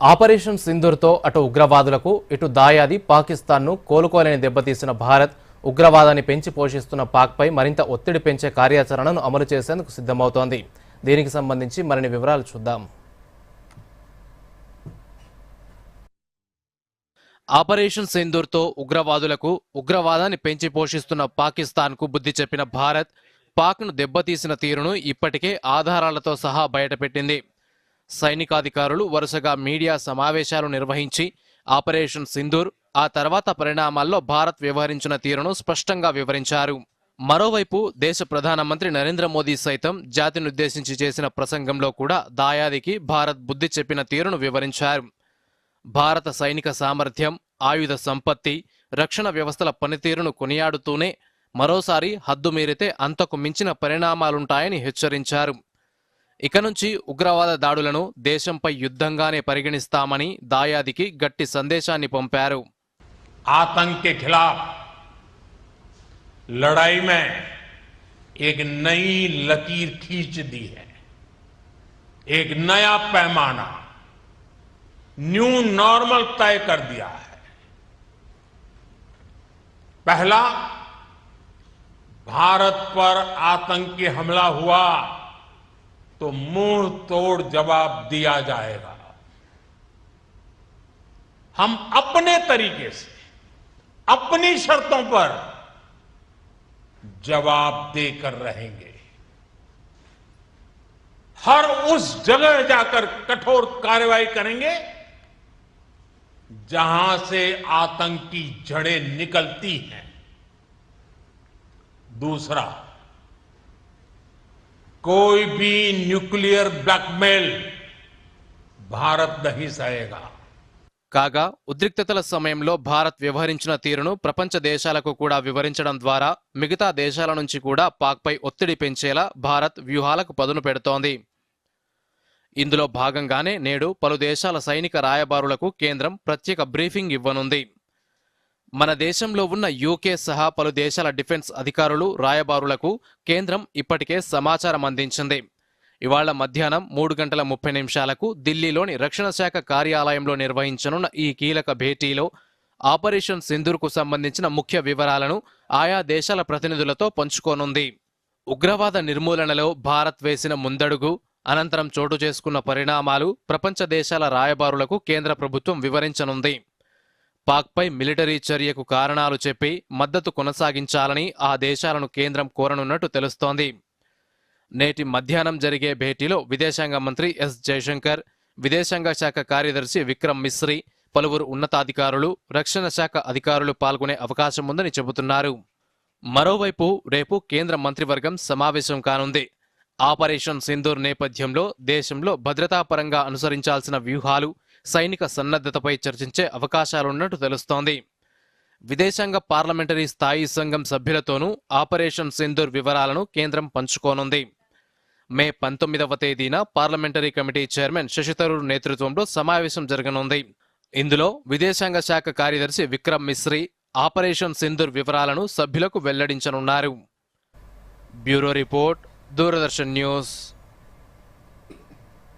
Operation సింధూర్తో అటు ఉగ్రవాదులకు ఇటు దాయాది పాకిస్తాన్ను కోలుకోలేని దెబ్బతీసిన భారత్ ఉగ్రవాదాన్ని పెంచి పోషిస్తున్న పాక్పై మరింత ఒత్తిడి పెంచే కార్యాచరణను అమలు చేసేందుకు సిద్ధమవుతోంది. దీనికి సంబంధించి మరిన్ని వివరాలు చూద్దాం. ఆపరేషన్ సింధూర్తో ఉగ్రవాదులకు ఉగ్రవాదాన్ని పెంచి పోషిస్తున్న పాకిస్తాన్కు బుద్ధి చెప్పిన భారత్ పాక్ను దెబ్బతీసిన తీరును ఇప్పటికే ఆధారాలతో సహా బయటపెట్టింది. సైనికాధికారులు వరుసగా మీడియా సమావేశాలు నిర్వహించి ఆపరేషన్ సింధూర్ ఆ తర్వాత పరిణామాల్లో భారత్ వ్యవహరించిన తీరును స్పష్టంగా వివరించారు. మరోవైపు దేశ ప్రధానమంత్రి నరేంద్ర మోదీ సైతం జాతినుద్దేశించి చేసిన ప్రసంగంలో కూడా దాయాదికి భారత్ బుద్ధి చెప్పిన తీరును వివరించారు. భారత సైనిక సామర్థ్యం ఆయుధ సంపత్తి రక్షణ వ్యవస్థల పనితీరును కొనియాడుతూనే మరోసారి హద్దు మీరితే అంతకు మించిన పరిణామాలుంటాయని హెచ్చరించారు. ఇక నుంచి ఉగ్రవాద దాడులను దేశంపై యుద్ధంగానే పరిగణిస్తామని దాయాదికి గట్టి సందేశాన్ని పంపారు आतंक के खिलाफ लड़ाई में एक नई लकीर खींच दी है एक नया पैमाना न्यू नॉर्मल तय कर दिया है पहला भारत पर आतंकी हमला हुआ तो मुँह तोड़ जवाब दिया जाएगा। हम अपने तरीके से, अपनी शर्तों पर जवाब देकर रहेंगे। हर उस जगह जाकर कठोर कार्रवाई करेंगे, जहाँ से आतंकी जड़ें निकलती हैं। दूसरा कोई भी न्यूक्लियर ब्लैकमेल भारत नहीं सहेगा కాగా ఉద్రిక్తతల సమయంలో భారత్ వ్యవహరించిన తీరును ప్రపంచ దేశాలకు కూడా వివరించడం ద్వారా మిగతా దేశాల నుంచి కూడా పాక్పై ఒత్తిడి పెంచేలా భారత్ వ్యూహాలకు పదును పెడుతోంది ఇందులో భాగంగానే నేడు పలు దేశాల సైనిక రాయబారులకు కేంద్రం ప్రత్యేక బ్రీఫింగ్ ఇవ్వనుంది మన దేశంలో ఉన్న యూకే సహా పలు దేశాల డిఫెన్స్ అధికారులు రాయబారులకు కేంద్రం ఇప్పటికే సమాచారం అందించింది. ఇవాళ మధ్యాహ్నం మూడు గంటల ముప్పై నిమిషాలకు ఢిల్లీలోని రక్షణ శాఖ కార్యాలయంలో నిర్వహించనున్న ఈ కీలక భేటీలో ఆపరేషన్ సింధూర్కు సంబంధించిన ముఖ్య వివరాలను ఆయా దేశాల ప్రతినిధులతో పంచుకోనుంది. ఉగ్రవాద నిర్మూలనలో భారత్ వేసిన ముందడుగు అనంతరం చోటు చేసుకున్న పరిణామాలు ప్రపంచ దేశాల రాయబారులకు కేంద్ర ప్రభుత్వం వివరించనుంది. పాక్పై మిలిటరీ చర్యకు కారణాలు చెప్పి మద్దతు కొనసాగించాలని ఆ దేశాలను కేంద్రం కోరనున్నట్టు తెలుస్తోంది. నేటి మధ్యాహ్నం జరిగే భేటీలో విదేశాంగ మంత్రి ఎస్ జయశంకర్ విదేశాంగ శాఖ కార్యదర్శి విక్రమ్ మిశ్రీ పలువురు ఉన్నతాధికారులు రక్షణ శాఖ అధికారులు పాల్గొనే అవకాశం ఉందని చెబుతున్నారు. మరోవైపు రేపు కేంద్ర మంత్రివర్గం సమావేశం కానుంది. ఆపరేషన్ సింధూర్ నేపథ్యంలో దేశంలో భద్రతాపరంగా అనుసరించాల్సిన వ్యూహాలు సైనిక సన్నద్ధతపై చర్చించే అవకాశాలున్నట్టు తెలుస్తోంది. విదేశాంగ పార్లమెంటరీ స్థాయి సంఘం సభ్యులతోనూ ఆపరేషన్ సింధూర్ వివరాలను కేంద్రం పంచుకోనుంది. మే పంతొమ్మిదవ తేదీన పార్లమెంటరీ కమిటీ చైర్మన్ శశితరూర్ నేతృత్వంలో సమావేశం జరగనుంది. ఇందులో విదేశాంగ శాఖ కార్యదర్శి విక్రమ్ మిశ్రీ ఆపరేషన్ సింధూర్ వివరాలను సభ్యులకు వెల్లడించనున్నారు. Bureau report Doordarshan news.